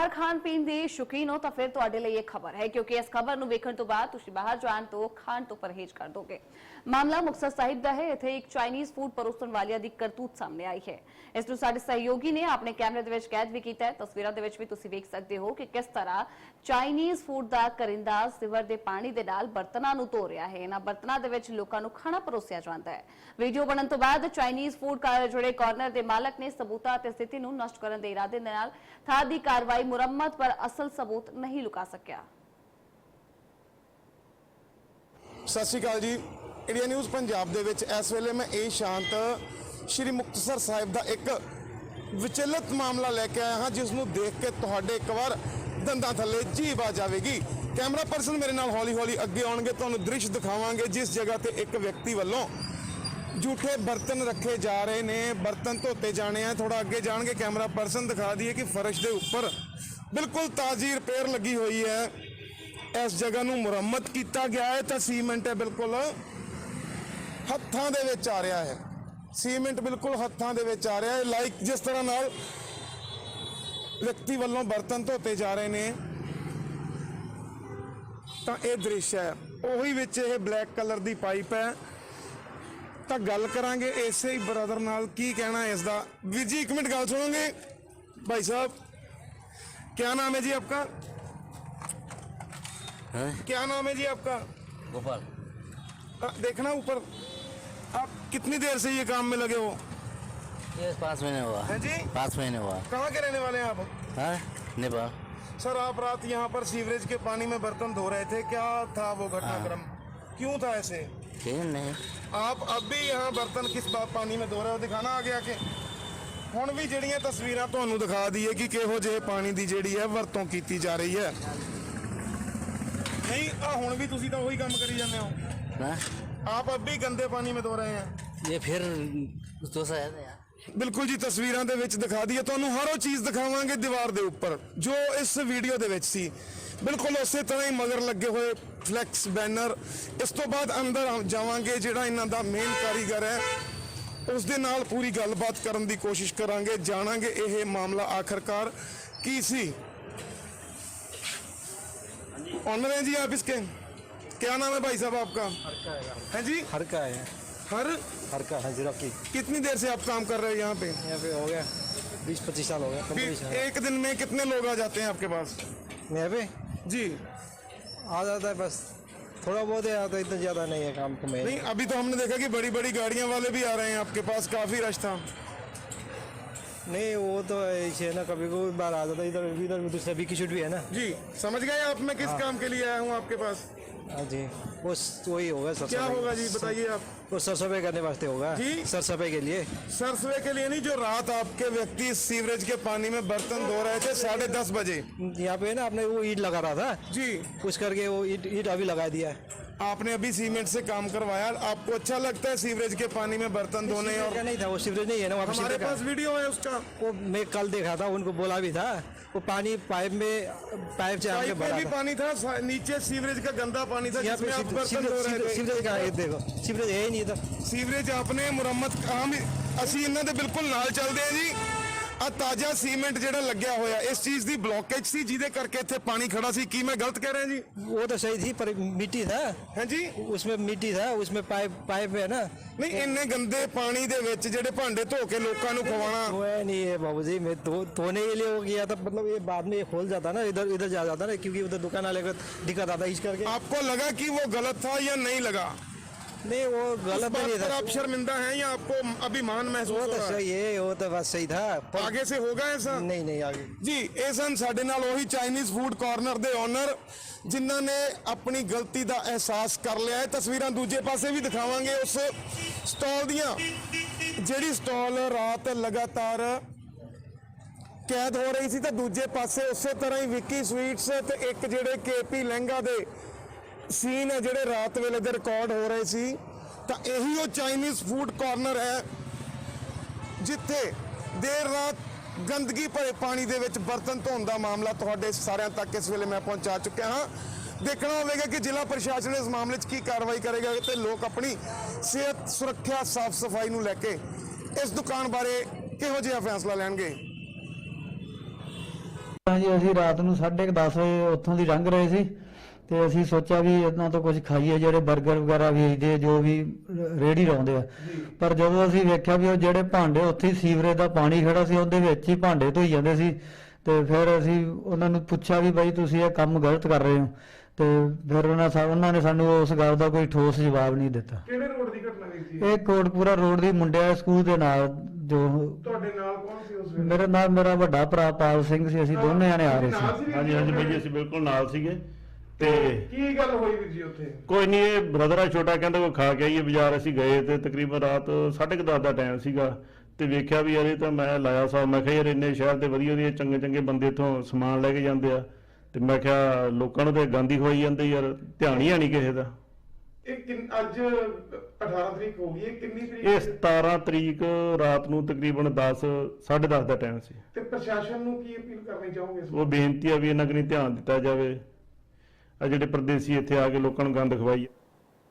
ਬਾਹਰ ਖਾਣ ਪੀਣ ਦੇ ਸ਼ੌਕੀਨ ਹੋ ਤਾਂ ਫਿਰ ਤੁਹਾਡੇ ਲਈ ਇਹ ਖਬਰ ਹੈ, ਕਿਉਂਕਿ ਇਸ ਖਬਰ ਨੂੰ ਵੇਖਣ ਤੋਂ ਬਾਅਦ ਤੁਸੀਂ ਬਾਹਰ ਜਾਣ ਤੋਂ ਖਾਣ ਤੋਂ ਪਰਹੇਜ਼ ਕਰ ਦੋਗੇ। ਮਾਮਲਾ ਮੁਕਤਸਰ ਸਾਹਿਬ ਦਾ ਹੈ, ਇੱਥੇ ਇੱਕ ਚਾਈਨੀਜ਼ ਫੂਡ ਪਰੋਸਣ ਵਾਲਿਆਂ ਦੀ ਕਰਤੂਤ ਸਾਹਮਣੇ ਆਈ ਹੈ। ਇਸ ਨੂੰ ਸਾਡੇ ਸਹਿਯੋਗੀ ਨੇ ਆਪਣੇ ਕੈਮਰੇ ਦੇ ਵਿੱਚ ਕੈਦ ਵੀ ਕੀਤਾ ਹੈ। ਤਸਵੀਰਾਂ ਦੇ ਵਿੱਚ ਵੀ ਤੁਸੀਂ ਵੇਖ ਸਕਦੇ ਹੋ ਕਿ ਕਿਸ ਤਰ੍ਹਾਂ ਚਾਈਨੀਜ਼ ਫੂਡ ਦਾ ਕਰਿੰਦਾ ਸਿਵਰ ਦੇ ਪਾਣੀ ਦੇ ਨਾਲ ਬਰਤਨਾਂ ਨੂੰ ਧੋ ਰਿਹਾ ਹੈ। ਇਹਨਾਂ ਬਰਤਨਾਂ ਦੇ ਵਿੱਚ ਲੋਕਾਂ ਨੂੰ ਖਾਣਾ ਪਰੋਸਿਆ ਜਾਂਦਾ ਹੈ। ਵੀਡੀਓ ਬਣਨ ਤੋਂ ਬਾਅਦ ਚਾਈਨੀਜ਼ ਫੂਡ ਕਾ ਕਾਰਨਰ ਦੇ ਮਾਲਕ ਨੇ ਸਬੂਤਾਂ ਅਤੇ ਸਥਿਤੀ ਨੂੰ ਨਸ਼ਟ ਕਰਨ ਦੇ ਇਰਾਦੇ ਦੇ ਨਾਲ ਥਾਂ ਦੀ ਕਾਰਵਾਈ ਮੁਰੰਮਤ ਪਰ ਅਸਲ ਸਬੂਤ ਨਹੀਂ ਲੁਕਾ ਸਕਿਆ। ਸਤਿ ਸ਼੍ਰੀ ਅਕਾਲ ਜੀ। ਇੰਡੀਆ ਨਿਊਜ਼ ਪੰਜਾਬ ਦੇ ਵਿੱਚ ਇਸ ਵੇਲੇ ਮੈਂ ਇਹ ਸ਼ਾਂਤ, ਸ਼੍ਰੀ ਮੁਕਤਸਰ ਸਾਹਿਬ ਦਾ ਇੱਕ ਵਿਚਲਿਤ ਮਾਮਲਾ ਲੈ ਕੇ ਆਇਆ ਹਾਂ ਜਿਸ ਨੂੰ ਦੇਖ ਕੇ ਤੁਹਾਡੇ ਇੱਕ ਵਾਰ ਦੰਦਾਂ ਥੱਲੇ ਜੀਭ ਆ ਜਾਵੇਗੀ। ਕੈਮਰਾ ਪਰਸਨ ਮੇਰੇ ਨਾਲ ਹੌਲੀ-ਹੌਲੀ ਅੱਗੇ ਆਉਣਗੇ, ਤੁਹਾਨੂੰ ਦ੍ਰਿਸ਼ ਦਿਖਾਵਾਂਗੇ, ਜਿਸ ਜਗ੍ਹਾ ਤੇ ਇੱਕ ਵਿਅਕਤੀ ਵੱਲੋਂ ਝੂਠੇ ਬਰਤਨ ਰੱਖੇ ਜਾ ਰਹੇ ਨੇ, ਬਰਤਨ ਧੋਤੇ ਜਾਣੇ ਆ ਥੋੜਾ ਅੱਗੇ ਜਾਣਗੇ, ਕੈਮਰਾ ਪਰਸਨ ਦਿਖਾ ਦਈਏ ਕਿ ਫਰਸ਼ ਦੇ ਉੱਪਰ ਬਿਲਕੁਲ ਤਾਜ਼ੀ ਰਿਪੇਅਰ ਲੱਗੀ ਹੋਈ ਹੈ। ਇਸ ਜਗ੍ਹਾ ਨੂੰ ਮੁਰੰਮਤ ਕੀਤਾ ਗਿਆ ਹੈ ਤਾਂ ਸੀਮੈਂਟ ਹੈ ਬਿਲਕੁਲ ਹੱਥਾਂ ਦੇ ਵਿੱਚ ਆ ਰਿਹਾ ਹੈ। ਸੀਮੈਂਟ ਬਿਲਕੁਲ ਹੱਥਾਂ ਦੇ ਵਿੱਚ ਆ ਰਿਹਾ ਹੈ। ਲਾਈਕ ਜਿਸ ਤਰ੍ਹਾਂ ਨਾਲ ਵਿਅਕਤੀ ਵੱਲੋਂ ਬਰਤਨ ਧੋਤੇ ਜਾ ਰਹੇ ਨੇ। ਤਾਂ ਇਹ ਦ੍ਰਿਸ਼ ਹੈ। ਉਹੀ ਵਿੱਚ ਇਹ ਬਲੈਕ ਕਲਰ ਦੀ ਪਾਈਪ ਹੈ। ਤਾਂ ਗੱਲ ਕਰਾਂਗੇ ਇਸੇ ਹੀ ਬ੍ਰਦਰ ਨਾਲ ਕੀ ਕਹਿਣਾ ਹੈ ਇਸ ਦਾ ਵੀਰ ਜੀ ਇੱਕ ਮਿੰਟ ਗੱਲ ਸੁਣੋਗੇ ਭਾਈ ਸਾਹਿਬ क्या नाम है जी आपका हैं? क्या नाम है जी आपका गोपाल आ, देखना ऊपर आप कितनी देर से ये काम में लगे हो ये पाँच महीने हुआ हैं जी पाँच महीने हुआ कहाँ के रहने वाले हैं आप है नेपाल सर आप रात यहाँ पर सीवरेज के पानी में बर्तन धो रहे थे क्या था वो घटनाक्रम क्यों था ऐसे ठीक नहीं आप अब भी यहाँ बर्तन किस बात पानी में धो रहे हो दिखाना आगे आके ਹੁਣ ਵੀ ਜਿਹੜੀਆਂ ਤਸਵੀਰਾਂ ਤੁਹਾਨੂੰ ਦਿਖਾ ਦਈਏ ਕਿ ਕਿਹੋ ਜਿਹੇ ਪਾਣੀ ਦੀ ਜਿਹੜੀ ਹੈ ਵਰਤੋਂ ਕੀਤੀ ਜਾ ਰਹੀ ਹੈ ਨਹੀਂ ਆ ਹੁਣ ਵੀ ਤੁਸੀਂ ਤਾਂ ਉਹੀ ਕੰਮ ਕਰੀ ਜਾਂਦੇ ਹੋ ना ਆਪ अब भी गंदे पानी में धो रहे हैं ये फिर दूसरा है ना यार ਬਿਲਕੁਲ ਜੀ ਤਸਵੀਰਾਂ ਦੇ ਵਿੱਚ ਦਿਖਾ ਦਈਏ ਤੁਹਾਨੂੰ ਹਰ ਉਹ ਚੀਜ਼ ਦਿਖਾਵਾਂਗੇ ਦੀਵਾਰ ਦੇ ਉੱਪਰ ਜੋ ਇਸ ਵੀਡੀਓ ਦੇ ਵਿੱਚ ਸੀ ਬਿਲਕੁਲ ਉਸੇ ਤਰ੍ਹਾਂ ਹੀ ਮਗਰ ਲੱਗੇ ਹੋਏ ਫਲੈਕਸ ਬੈਨਰ ਇਸ ਤੋਂ ਬਾਅਦ ਅੰਦਰ ਜਾਵਾਂਗੇ ਜਿਹੜਾ ਇਹਨਾਂ ਦਾ ਮੇਨ ਕਾਰੀਗਰ ਹੈ ਉਸ ਦੇ ਨਾਲ ਪੂਰੀ ਗੱਲਬਾਤ ਕਰਨ ਦੀ ਕੋਸ਼ਿਸ਼ ਕਰਾਂਗੇ ਜਾਣਾਂਗੇ ਇਹ ਮਾਮਲਾ ਆਖਰਕਾਰ ਕੀ ਸੀ ऑनर हैं जी आप इसके क्या नाम है भाई साहब आपका है जी हर का है हर हर का है जीरो की कितनी देर से आप काम कर रहे हो यहाँ पे यहाँ पे हो गया बीस पच्चीस साल हो गया फिर पंद्रह साल एक दिन में कितने लोग आ जाते हैं आपके पास यहाँ पे जी। आ जाता है बस। थोड़ा बहुत ही आता है इतना ज़्यादा नहीं है काम को में। नहीं अभी तो हमने देखा कि बड़ी बड़ी गाड़ियाँ वाले भी आ रहे हैं आपके पास। काफ़ी रश था। नहीं वो तो ऐसे है ना कभी कभी बार आ जाता है इधर इधर उधर सभी की छुट्टी भी है ना। जी समझ गए आप? मैं किस काम के लिए आया हूँ आपके पास? हाँ जी। वो वही होगा सर क्या होगा जी बताइए आप। वो सर सफ़ाई करने वास्ते होगा। जी? सर सफ़ाई के लिए। सरसवे के लिए नहीं जो रात आपके व्यक्ति सीवरेज के पानी में बर्तन धो रहे थे साढ़े दस बजे। यहाँ पे ना आपने वो ईट लगा रहा था। जी। कुछ करके वो ईट ईट अभी लगा दिया आपने अभी सीमेंट से काम करवाया। आपको अच्छा लगता है सीवरेज के पानी में बर्तन धोने और नहीं था वो सीवरेज नहीं है ना हमारे पास वीडियो है उसका। वो मैं कल देखा था उनको बोला भी था। वो पानी पाइप में पाइप से आके पाइप में भरा भी था पानी था सा- नीचे सीवरेज का गंदा पानी था यहाँ जिसमें आप पे बर्तन धो रहे सीवरेज थे सीवरेज का है देखो सीवरेज है ही नहीं इधर ਸੀਵਰੇਜ ਆਪਨੇ ਮੁਰੰਮਤ ਆਮ ਅਸੀਂ ਇਹਨਾਂ ਦੇ ਬਿਲਕੁਲ ਨਾਲ ਚੱਲਦੇ ਆ ਜੀ ਆ ਤਾਜ਼ਾ ਸੀਮੈਂਟ ਜਿਹੜਾ ਲੱਗਿਆ ਹੋਇਆ ਇਸ ਚੀਜ਼ ਦੀ ਬਲੌਕੇਜ ਸੀ ਜਿਹਦੇ ਕਰਕੇ ਇੱਥੇ ਪਾਣੀ ਖੜਾ ਸੀ ਕੀ ਮੈਂ ਗਲਤ ਕਹਿ ਰਿਹਾ ਜੀ वो तो सही थी पर मिट्टी था ਹੈ ਜੀ उसमें मिट्टी था उसमें पाइप पाइप है ना ਨਹੀਂ ਇੰਨੇ ਗੰਦੇ ਪਾਣੀ ਦੇ ਵਿੱਚ ਜਿਹੜੇ ਭਾਂਡੇ ਧੋ ਕੇ ਲੋਕਾਂ ਨੂੰ ਖਵਾਉਣਾ वो है नहीं है बाबू जी मैं धो धोने के लिए वो किया था मतलब ये बाद में ये खोल जाता ना इधर इधर जा जाता ना क्योंकि उधर दुकान वाले को दिक्कत आता इस करके आपको लगा कि वो गलत था या नहीं लगा नहीं वो इस गलत बात नहीं पर था आप शर्मिंदा हैं या आपको अभिमान महसूस वो हो तो रहा है सही है वो तो बात सही था पर आगे से होगा ऐसा नहीं नहीं आगे ਜੀ ਇਹ ਸਨ ਸਾਡੇ ਨਾਲ ਉਹੀ ਚਾਈਨੀਜ਼ ਫੂਡ ਕਾਰਨਰ ਦੇ ਓਨਰ ਜਿਨ੍ਹਾਂ ਨੇ ਆਪਣੀ ਗਲਤੀ ਦਾ ਅਹਿਸਾਸ ਕਰ ਲਿਆ ਹੈ ਤਸਵੀਰਾਂ ਦੂਜੇ ਪਾਸੇ ਵੀ ਦਿਖਾਵਾਂਗੇ ਉਸ ਸਟਾਲ ਦੀਆਂ ਜਿਹੜੀ ਸਟਾਲ ਰਾਤ ਲਗਾਤਾਰ ਕੈਦ ਹੋ ਰਹੀ ਸੀ ਤਾਂ ਦੂਜੇ ਪਾਸੇ ਉਸੇ ਤਰ੍ਹਾਂ ਹੀ ਵਿੱਕੀ ਸਵੀਟਸ ਤੇ ਇੱਕ ਜਿਹੜੇ ਕੇਪੀ ਲਹਿੰਗਾ ਦੇ ਸੀਨ ਹੈ ਜਿਹੜੇ ਰਾਤ ਵੇਲੇ ਦੇ ਰਿਕਾਰਡ ਹੋ ਰਹੇ ਸੀ, ਤਾਂ ਇਹੀ ਉਹ ਚਾਈਨੀਜ਼ ਫੂਡ ਕਾਰਨਰ ਹੈ, ਜਿੱਥੇ ਦੇਰ ਰਾਤ ਗੰਦਗੀ ਭਰੇ ਪਾਣੀ ਦੇ ਵਿੱਚ ਬਰਤਨ ਧੋਣ ਦਾ ਮਾਮਲਾ ਤੁਹਾਡੇ ਸਾਰਿਆਂ ਤੱਕ ਇਸ ਵੇਲੇ ਮੈਂ ਪਹੁੰਚਾ ਚੁੱਕਿਆ ਹਾਂ। ਦੇਖਣਾ ਹੋਵੇਗਾ ਕਿ ਜ਼ਿਲ੍ਹਾ ਪ੍ਰਸ਼ਾਸਨ ਇਸ ਮਾਮਲੇ 'ਚ ਕੀ ਕਾਰਵਾਈ ਕਰੇਗਾ ਤੇ ਲੋਕ ਆਪਣੀ ਸਿਹਤ ਸੁਰੱਖਿਆ ਸਾਫ਼ ਸਫ਼ਾਈ ਨੂੰ ਲੈ ਕੇ ਇਸ ਦੁਕਾਨ ਬਾਰੇ ਕਿਹੋ ਜਿਹਾ ਫੈਸਲਾ ਲੈਣਗੇ? ਹਾਂਜੀ, ਅਸੀਂ ਰਾਤ ਨੂੰ 10:30 ਵਜੇ ਉੱਥੋਂ ਦੀ ਲੰਘ ਰਹੇ ਸੀ। ਤੇ ਅਸੀਂ ਸੋਚਿਆ ਵੀ ਇਹਨਾਂ ਤੋਂ ਕੁਝ ਖਾਈਏ ਜਿਹੜੇ 버ਗਰ ਵਗੈਰਾ ਵੇਚਦੇ ਜੋ ਵੀ ਰੇੜੀ ਲਾਉਂਦੇ ਆ। ਪਰ ਜਦੋਂ ਅਸੀਂ ਵੇਖਿਆ ਵੀ ਉਹ ਜਿਹੜੇ ਭਾਂਡੇ ਉੱਥੇ ਹੀ ਸੀਵਰੇਜ ਦਾ ਪਾਣੀ ਖੜਾ ਸੀ ਉਹਦੇ ਵਿੱਚ ਹੀ ਭਾਂਡੇ ਧੋਈ ਜਾਂਦੇ ਸੀ। ਤੇ ਫਿਰ ਅਸੀਂ ਉਹਨਾਂ ਨੂੰ ਪੁੱਛਿਆ ਵੀ ਬਾਈ ਤੁਸੀਂ ਇਹ ਕੰਮ ਗਲਤ ਕਰ ਰਹੇ ਹੋ। ਤੇ ਫਿਰ ਉਹਨਾਂ ਉਹਨਾਂ ਨੇ ਸਾਨੂੰ ਉਸ ਗੱਲ ਦਾ ਕੋਈ ਠੋਸ ਜਵਾਬ ਨਹੀਂ ਦਿੱਤਾ। ਕਿਹੜੇ ਰੋਡ ਦੀ ਘਟਨਾ ਗਈ ਸੀ? ਇਹ ਕੋਟਪੂਰਾ ਰੋਡ ਦੀ ਮੁੰਡਿਆਂ ਸਕੂਲ ਦੇ ਨਾਲ ਜੋ ਤੁਹਾਡੇ ਨਾਲ ਕੌਣ ਸੀ ਉਸ ਵੇਲੇ? ਮੇਰੇ ਨਾਲ ਮੇਰਾ ਵੱਡਾ ਭਰਾ ਪਾਲ ਸਿੰਘ ਸੀ ਅਸੀਂ ਦੋਨੇ ਜਾਣੇ ਆ ਰਹੇ ਸੀ? ਹਾਂਜੀ ਹਾਂਜੀ ਬਾਈ ਜੀ ਅਸੀਂ ਬਿਲਕੁਲ ਨਾਲ ਸੀਗੇ। ਤੇ ਕੀ ਗੱਲ ਹੋਈ ਵੀਰ ਜੀ ਉੱਥੇ? ਕੋਈ ਨਹੀਂ ਇਹ ਬ੍ਰਦਰ ਆ ਛੋਟਾ ਕਹਿੰਦਾ ਕੋਈ ਖਾ ਕੇ ਆਈਏ ਬਾਜ਼ਾਰ ਅਸੀਂ ਗਏ ਤੇ ਤਕਰੀਬਨ ਰਾਤ 10:30 ਦਾ ਟਾਈਮ ਸੀਗਾ ਤੇ ਵੇਖਿਆ ਵੀ ਯਾਰ ਇਹ ਤਾਂ ਮੈਂ ਲਾਇਆ ਸਾ ਮੈਂ ਕਿਹਾ ਯਾਰ ਇੰਨੇ ਸ਼ਹਿਰ ਦੇ ਵਧੀਆ ਵਧੀਆ ਚੰਗੇ ਚੰਗੇ ਬੰਦੇ ਇਥੋਂ ਸਮਾਨ ਲੈ ਕੇ ਜਾਂਦੇ ਆ। ਤੇ ਮੈਂ ਕਿਹਾ ਲੋਕਾਂ ਨੂੰ ਤੇ ਗਾਂਦੀ ਖਵਾਈ ਜਾਂਦੇ ਯਾਰ ਧਿਆਨ ਹੀ ਨਹੀਂ ਕਿਸੇ ਦਾ। ਇਹ ਕਿੰਨ- ਅੱਜ 18 ਤਰੀਕ ਹੋ ਗਈ ਹੈ ਕਿੰਨੀ ਤਰੀਕ ਇਹ 17 ਤਰੀਕ ਰਾਤ ਨੂੰ ਤਕਰੀਬਨ 10 10:30 ਦਾ ਟਾਈਮ ਸੀ। ਤੇ ਪ੍ਰਸ਼ਾਸਨ ਨੂੰ ਕੀ ਅਪੀਲ ਕਰਨੀ ਚਾਹੋਗੇ ਇਸ ਉਹ ਬੇਨਤੀ ਆ ਵੀ ਇਹਨਾਂ ਕਨੀ ਧਿਆਨ ਦਿੱਤਾ ਜਾਵੇ। ਆ ਜਿਹੜੇ ਪਰਦੇਸੀ ਇੱਥੇ ਆ ਕੇ ਲੋਕਾਂ ਨੂੰ ਗੰਦ ਖਵਾਈ